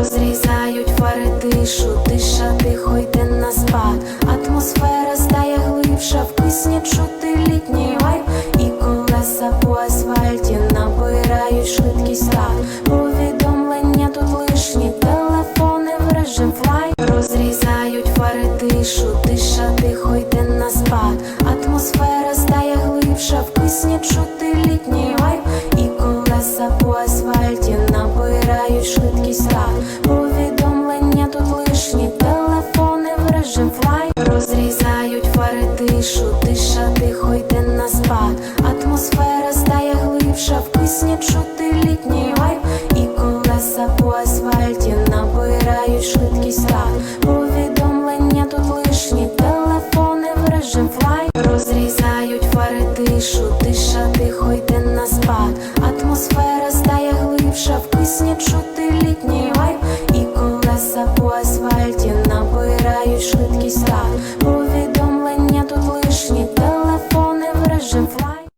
розрізають фари тишу, тиша тихо йде на спад. Атмосфера стає глибша, в пісні чути літній вайб І колеса по асфальті набирають швидкість так Повідомлення тут лишні, телефони в режим флай Розрізають фари тишу, тиша тихо йде на спад. Атмосфера стає глибша, в пісні чути літній тиша тихо йде на спад. Атмосфера стає глибша, в пісні чути літній вайб. І колеса по асфальті набирають швидкість так. Повідомлення тут лишні, телефони в режим флай Розрізають фари тишу, тиша тихо йде на спад. Атмосфера стає глибша, в пісні чути літній вайб. І колеса по асфальті набирають швидкість так